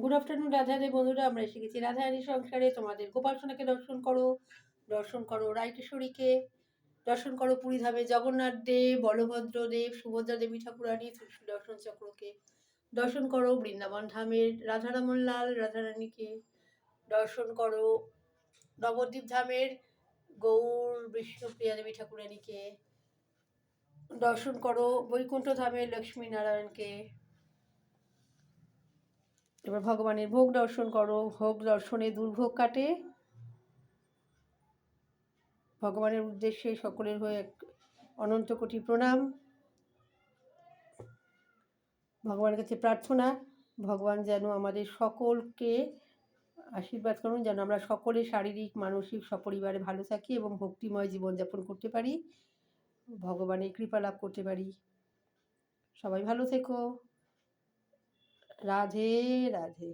Good afternoon রাধারে বন্ধুরা, আমরা এসে গেছি রাধারানী সংসারে। তোমাদের গোপাল সোনাকে দর্শন করো দর্শন করো রাইটেশ্বরীকে দর্শন করো পুরী পুরীধামে জগন্নাথ দেব, বলভদ্র দেব, সুভদ্রা দেবী ঠাকুরানী দর্শন চক্রকে। দর্শন করো বৃন্দাবন ধামের রাধারমন লাল রাধারানীকে। দর্শন করো নবদ্বীপ ধামের গৌর বিষ্ণুপ্রিয়া দেবী ঠাকুরানীকে। দর্শন করো বৈকুণ্ঠ ধামের লক্ষ্মী নারায়ণকে। এবার ভগবানের ভোগ দর্শন করো, ভোগ দর্শনে দুর্ভোগ কাটে। ভগবানের উদ্দেশ্যে সকলের হয়ে এক অনন্ত কোটি প্রণাম। ভগবানের কাছে প্রার্থনা, ভগবান যেন আমাদের সকলকে আশীর্বাদ করুন, যেন আমরা সকলে শারীরিক, মানসিক সপরিবারে ভালো থাকি এবং ভক্তিময় জীবনযাপন করতে পারি। ভগবানের কৃপা লাভ করতে পারি। সবাই ভালো থেকো। রাধে রাধে।